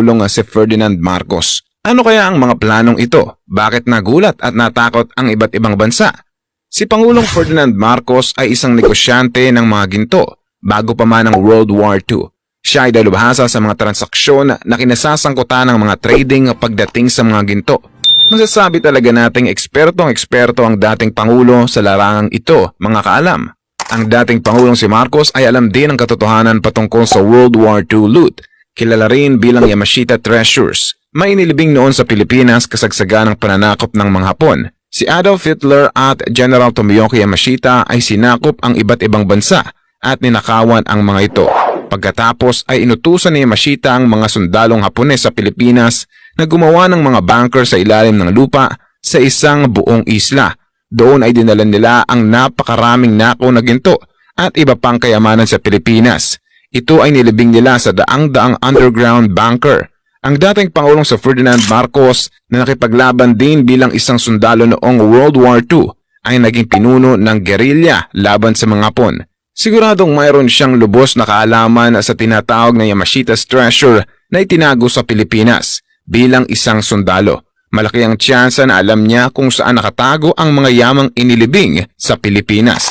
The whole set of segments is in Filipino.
Pangulong si Ferdinand Marcos. Ano kaya ang mga planong ito? Bakit nagulat at natakot ang iba't ibang bansa? Si Pangulong Ferdinand Marcos ay isang negosyante ng mga ginto bago pa man ang World War II. Siya ay dalubhasa sa mga transaksyon na kinasasangkutan ng mga trading pagdating sa mga ginto. Masasabi talaga nating ekspertong eksperto ang dating Pangulo sa larangang ito, mga kaalam. Ang dating Pangulong si Marcos ay alam din ang katotohanan patungkol sa World War II loot, kilala rin bilang Yamashita Treasures. May inilibing noon sa Pilipinas kasagsagan ng pananakop ng mga Hapon. Si Adolf Hitler at General Tomoyoki Yamashita ay sinakop ang iba't ibang bansa at ninakawan ang mga ito. Pagkatapos ay inutusan ni Yamashita ang mga sundalong Hapones sa Pilipinas na gumawa ng mga bunker sa ilalim ng lupa sa isang buong isla. Doon ay dinala nila ang napakaraming nako na ginto at iba pang kayamanan sa Pilipinas. Ito ay nilibing nila sa daang-daang underground bunker. Ang dating Pangulong sa Ferdinand Marcos na nakipaglaban din bilang isang sundalo noong World War II ay naging pinuno ng gerilya laban sa mga Hapon. Siguradong mayroon siyang lubos na kaalaman sa tinatawag na Yamashita's Treasure na itinago sa Pilipinas bilang isang sundalo. Malaki ang tsansa na alam niya kung saan nakatago ang mga yamang inilibing sa Pilipinas.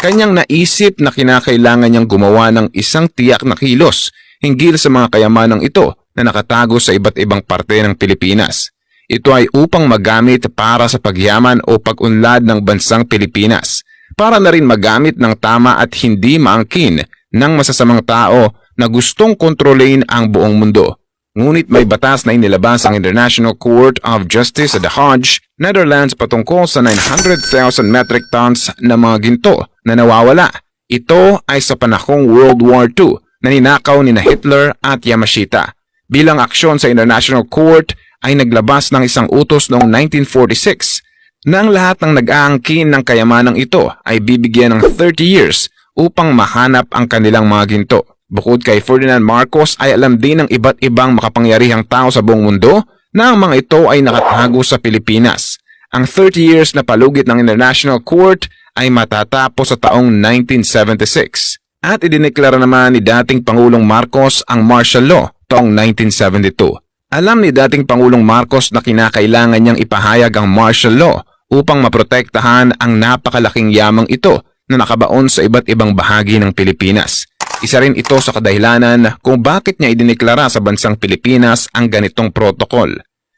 Kanyang naisip na kinakailangan niyang gumawa ng isang tiyak na kilos hinggil sa mga kayamanang ito na nakatago sa iba't ibang parte ng Pilipinas. Ito ay upang magamit para sa pagyaman o pag-unlad ng bansang Pilipinas para na rin magamit ng tama at hindi maangkin ng masasamang tao na gustong kontrolin ang buong mundo. Ngunit may batas na inilabas ang International Court of Justice sa The Hague, Netherlands patungkol sa 900,000 metric tons na mga ginto na nawawala. Ito ay sa panahong World War II na ninakaw ni na Hitler at Yamashita. Bilang aksyon sa International Court ay naglabas ng isang utos noong 1946 na ang lahat ng nag-aangkin ng kayamanang ito ay bibigyan ng 30 years upang mahanap ang kanilang mga ginto. Bukod kay Ferdinand Marcos ay alam din ng iba't ibang makapangyarihang tao sa buong mundo na ang mga ito ay nakatago sa Pilipinas. Ang 30 years na palugit ng International Court ay matatapos sa taong 1976 at idineklara naman ni dating Pangulong Marcos ang martial law taong 1972. Alam ni dating Pangulong Marcos na kinakailangan niyang ipahayag ang martial law upang maprotektahan ang napakalaking yamang ito na nakabaon sa iba't ibang bahagi ng Pilipinas. Isa rin ito sa kadahilanan kung bakit niya idineklara sa bansang Pilipinas ang ganitong protokol.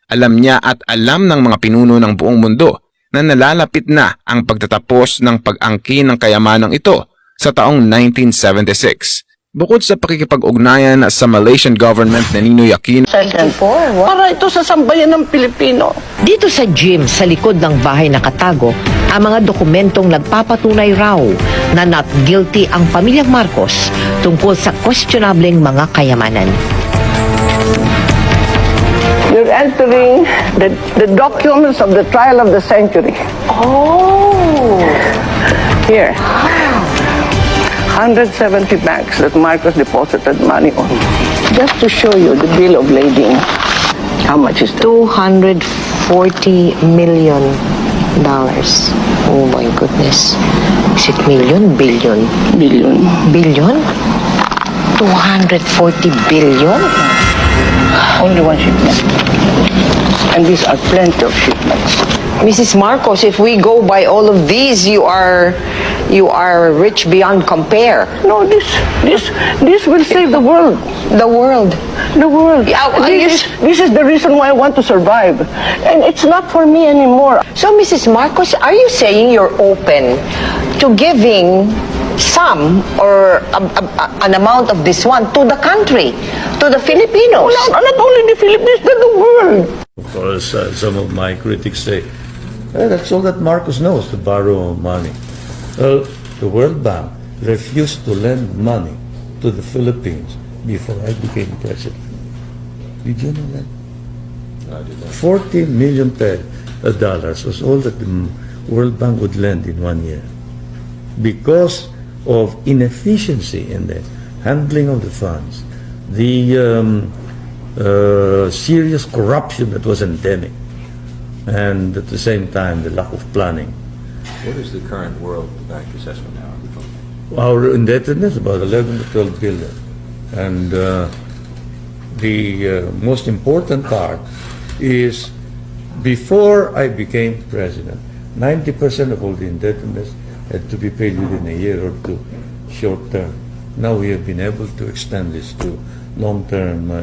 Alam niya at alam ng mga pinuno ng buong mundo na nalalapit na ang pagtatapos ng pag-angkin ng kayamanang ito sa taong 1976. Bukod sa pakikipag-ugnayan sa Malaysian government na Ninoy Aquino Second floor? Para ito sa sambayan ng Pilipino. Dito sa gym sa likod ng bahay nakatago ang mga dokumentong nagpapatunay raw na not guilty ang pamilyang Marcos tungkol sa questionableng mga kayamanan. You're entering the, the documents of the trial of the century. Oh! Here. 170 banks that Marcos deposited money on. Just to show you the bill of lading. How much is that? 240 million dollars. Oh my goodness. Is it million? Billion? Billion. Billion? 240 billion? Only one shipment. And these are plenty of shipments. Mrs. Marcos, if we go by all of these, you are you are rich beyond compare. No, this, this, this will save the world. The world. The world. Yeah, uh, this, is, this is the reason why I want to survive. And it's not for me anymore. So, Mrs. Marcos, are you saying you're open to giving some or a, a- a- an amount of this one to the country, to the Filipinos? Not, not only the Philippines, but the world. Of course, uh, some of my critics say, "Eh, that's all that Marcos knows, to borrow money. Well, the World Bank refused to lend money to the Philippines before I became president. Did you know that? I 40 million pe- uh, dollars was all that the World Bank would lend in one year. Because of inefficiency in the handling of the funds, the um, uh, serious corruption that was endemic, and at the same time, the lack of planning. What is the current World Bank assessment now of the Philippines? Our indebtedness about 11 to 12 billion, and uh, the uh, most important part is before I became president, 90% of all the indebtedness had to be paid within a year or two, short term. Now we have been able to extend this to long term uh,